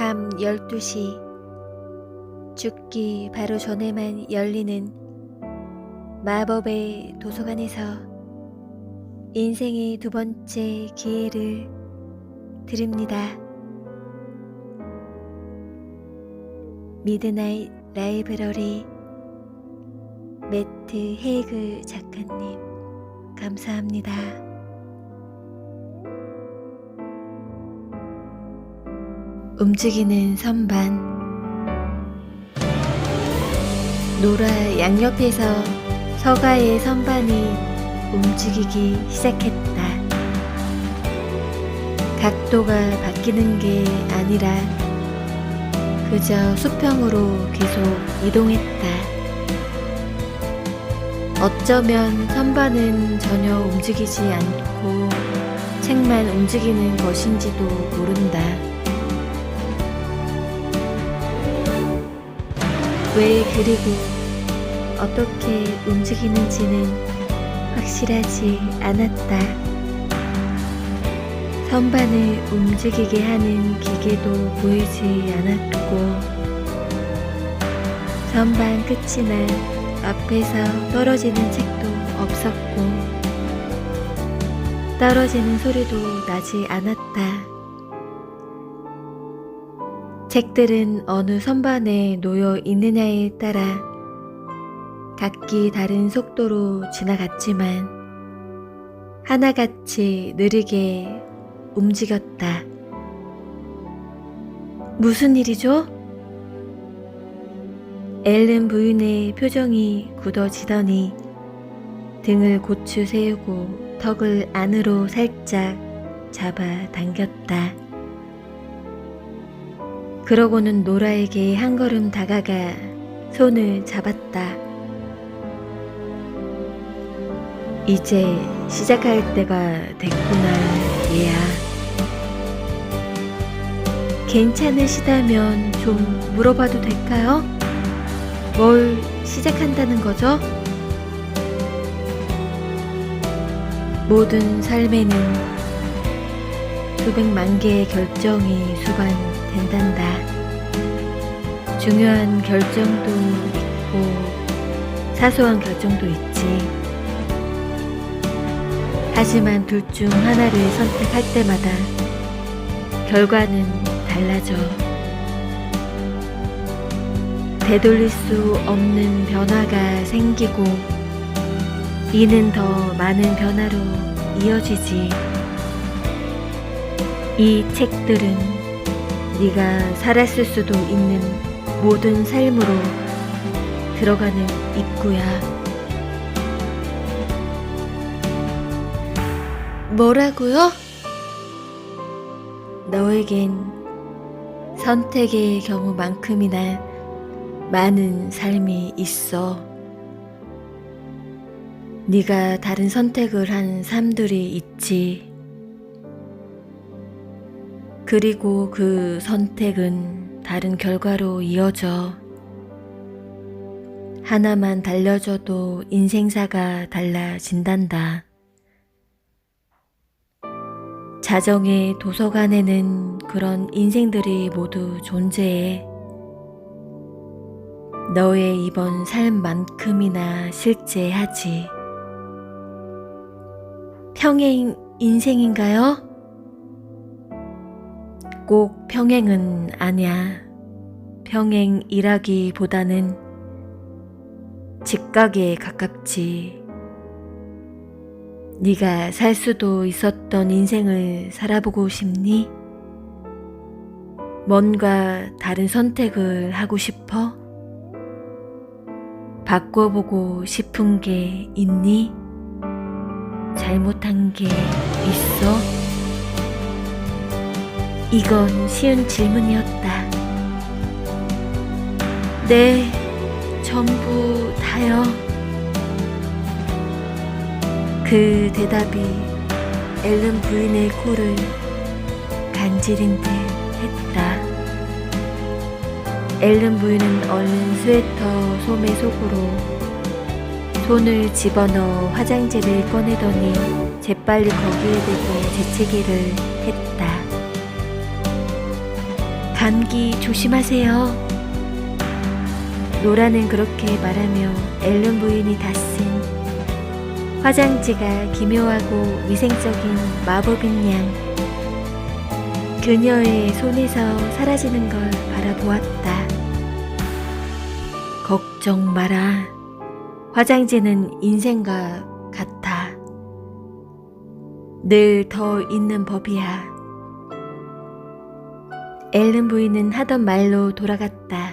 밤 12시 죽기 바로 전에만 열리는 마법의 도서관에서 인생의 두 번째 기회를 드립니다. 미드나잇 라이브러리 매트 헤이글 작가님 감사합니다. 움직이는 선반 노라 양옆에서 서가의 선반이 움직이기 시작했다. 각도가 바뀌는 게 아니라 그저 수평으로 계속 이동했다. 어쩌면 선반은 전혀 움직이지 않고 책만 움직이는 것인지도 모른다. 왜 그리고 어떻게 움직이는지는 확실하지 않았다. 선반을 움직이게 하는 기계도 보이지 않았고, 선반 끝이나 앞에서 떨어지는 책도 없었고, 떨어지는 소리도 나지 않았다. 책들은 어느 선반에 놓여 있느냐에 따라 각기 다른 속도로 지나갔지만 하나같이 느리게 움직였다. 무슨 일이죠? 앨른 부인의 표정이 굳어지더니 등을 고추 세우고 턱을 안으로 살짝 잡아 당겼다. 그러고는 노라에게 한 걸음 다가가 손을 잡았다. 이제 시작할 때가 됐구나, 얘야. 괜찮으시다면 좀 물어봐도 될까요? 뭘 시작한다는 거죠? 모든 삶에는 수백만 개의 결정이 수반 된단다. 중요한 결정도 있고 사소한 결정도 있지. 하지만 둘 중 하나를 선택할 때마다 결과는 달라져. 되돌릴 수 없는 변화가 생기고 이는 더 많은 변화로 이어지지. 이 책들은 네가 살았을 수도 있는 모든 삶으로 들어가는 입구야. 뭐라고요? 너에겐 선택의 경우만큼이나 많은 삶이 있어. 네가 다른 선택을 한 삶들이 있지. 그리고 그 선택은 다른 결과로 이어져. 하나만 달려줘도 인생사가 달라진단다. 자정의 도서관에는 그런 인생들이 모두 존재해. 너의 이번 삶만큼이나 실제하지. 평행 인생인가요? 꼭 평행은 아니야. 평행이라기보다는 직각에 가깝지. 네가 살 수도 있었던 인생을 살아보고 싶니? 뭔가 다른 선택을 하고 싶어? 바꿔보고 싶은 게 있니? 잘못한 게 있어? 이건 쉬운 질문이었다. 네, 전부 다요. 그 대답이 앨런 부인의 코를 간지린 듯 했다. 앨런 부인은 얼른 스웨터 소매 속으로 손을 집어넣어 화장지를 꺼내더니 재빨리 거기에 대고 재채기를 했다. 감기 조심하세요. 노라는 그렇게 말하며 앨런 부인이 다쓴 화장지가 기묘하고 위생적인 마법인 양 그녀의 손에서 사라지는 걸 바라보았다. 걱정 마라. 화장지는 인생과 같아. 늘 더 있는 법이야. 앨런 부인은 하던 말로 돌아갔다.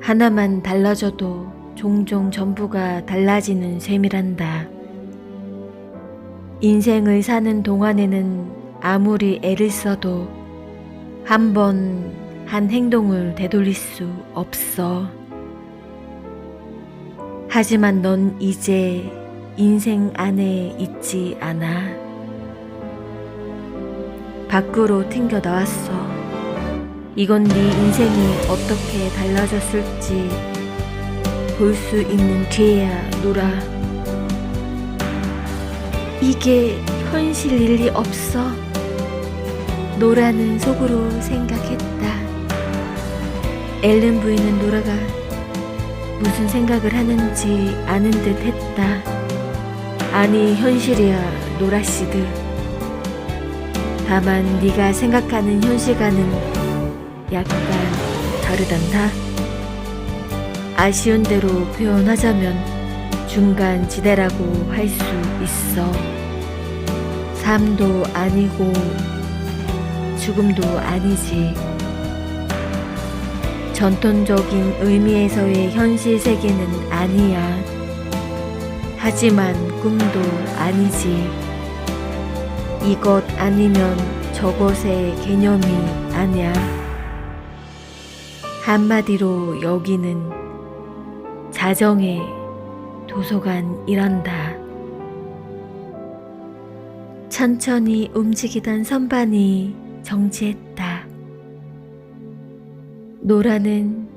하나만 달라져도 종종 전부가 달라지는 셈이란다. 인생을 사는 동안에는 아무리 애를 써도 한 번 한 행동을 되돌릴 수 없어. 하지만 넌 이제 인생 안에 있지 않아. 밖으로 튕겨 나왔어. 이건 네 인생이 어떻게 달라졌을지 볼 수 있는 기회야, 노라. 이게 현실일 리 없어. 노라는 속으로 생각했다. 앨런 부인은 노라가 무슨 생각을 하는지 아는 듯 했다. 아니, 현실이야, 노라 씨드. 다만 네가 생각하는 현실과는 약간 다르단다. 아쉬운 대로 표현하자면 중간 지대라고 할 수 있어. 삶도 아니고 죽음도 아니지. 전통적인 의미에서의 현실 세계는 아니야. 하지만 꿈도 아니지. 이것 아니면 저것의 개념이 아니야. 한마디로 여기는 자정의 도서관이란다. 천천히 움직이던 선반이 정지했다. 노라는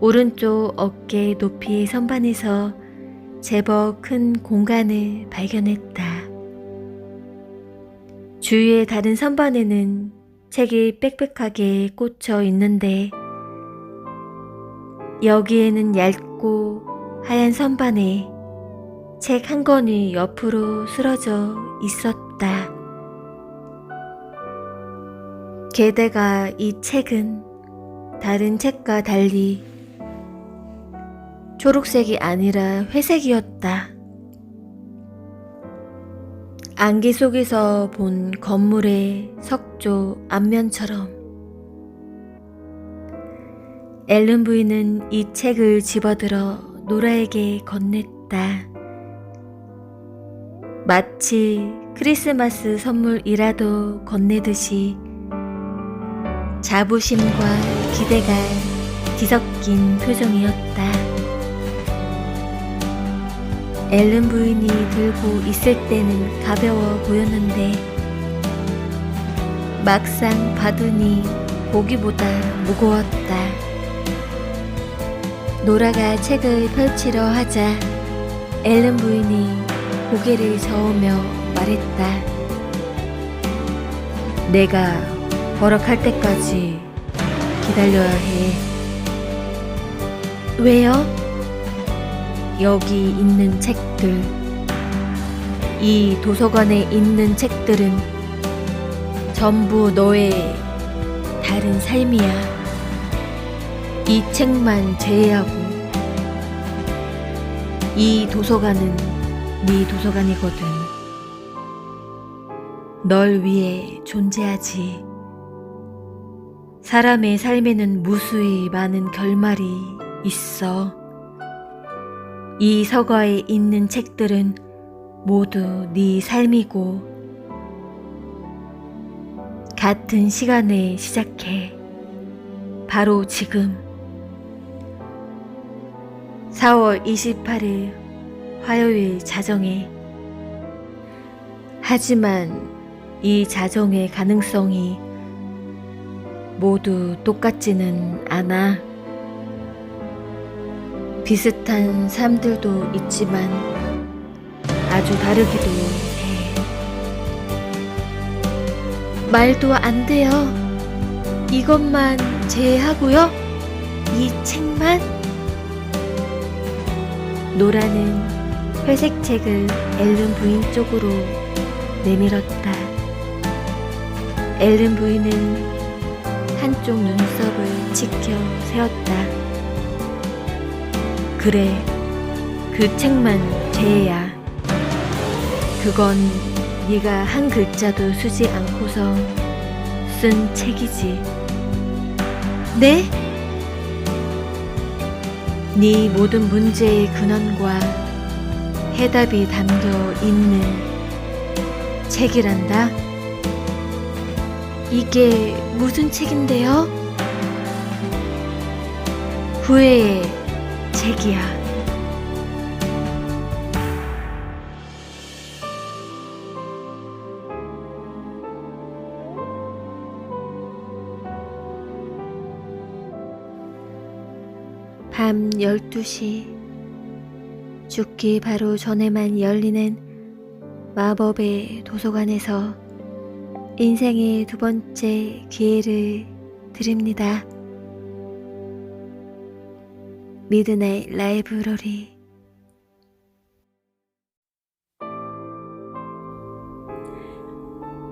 오른쪽 어깨 높이의 선반에서 제법 큰 공간을 발견했다. 주위의 다른 선반에는 책이 빽빽하게 꽂혀 있는데 여기에는 얇고 하얀 선반에 책 한 권이 옆으로 쓰러져 있었다. 게다가 이 책은 다른 책과 달리 초록색이 아니라 회색이었다. 안개 속에서 본 건물의 석조 앞면처럼 앨런 부인은 이 책을 집어들어 노라에게 건넸다. 마치 크리스마스 선물이라도 건네듯이 자부심과 기대가 뒤섞인 표정이었다. 앨런 부인이 들고 있을 때는 가벼워 보였는데 막상 받으니 보기보다 무거웠다. 노라가 책을 펼치려 하자 앨런 부인이 고개를 저으며 말했다. 내가 허락할 때까지 기다려야 해. 왜요? 여기 있는 책들, 이 도서관에 있는 책들은 전부 너의 다른 삶이야. 이 책만 제외하고 이 도서관은 네 도서관이거든. 널 위해 존재하지. 사람의 삶에는 무수히 많은 결말이 있어. 이 서가에 있는 책들은 모두 네 삶이고 같은 시간에 시작해. 바로 지금 4월 28일 화요일 자정에 하지만 이 자정의 가능성이 모두 똑같지는 않아. 비슷한 삶들도 있지만 아주 다르기도 해. 말도 안 돼요. 이것만 제외하고요. 이 책만? 노라는 회색 책을 앨른 부인 쪽으로 내밀었다. 앨른 부인은 한쪽 눈썹을 지켜 세웠다. 그래, 그 책만 제야. 그건 네가 한 글자도 쓰지 않고서 쓴 책이지. 네? 네 모든 문제의 근원과 해답이 담겨 있는 책이란다. 이게 무슨 책인데요? 후회의 책이야. 밤 12시 죽기 바로 전에만 열리는 마법의 도서관에서 인생의 두 번째 기회를 드립니다. 미드나잇 라이브러리.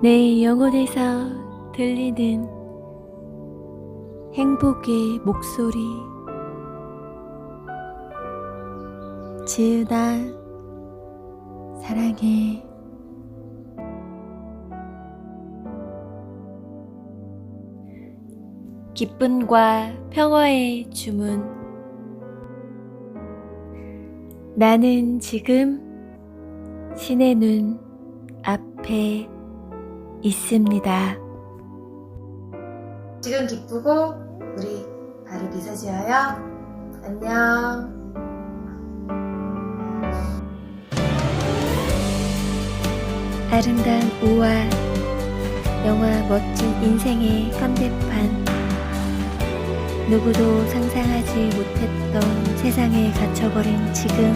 내 영혼에서 들리는 행복의 목소리. 지은아 사랑해. 기쁨과 평화의 주문 나는 지금 신의 눈 앞에 있습니다. 지금 기쁘고 우리 바로 미소 지어요. 안녕. 아름다운 우화 영화 멋진 인생의 현대판 누구도 상상하지 못했던 세상에 갇혀버린 지금.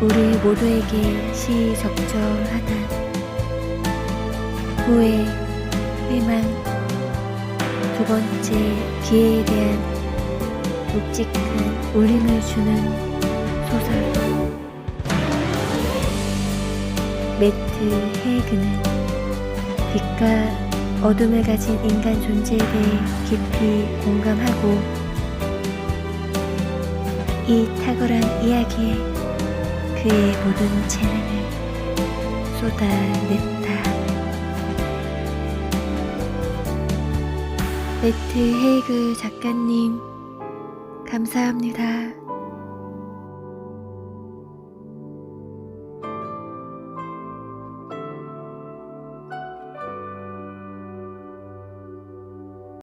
우리 모두에게 시적절하다. 후회 희망. 두 번째 기회에 대한 묵직한 울림을 주는 소설. 매트 헤이그는 빛과 어둠을 가진 인간 존재에 대해 깊이 공감하고 이 탁월한 이야기에 그의 모든 재능을 쏟아냈다. 매트 헤이그 작가님, 감사합니다.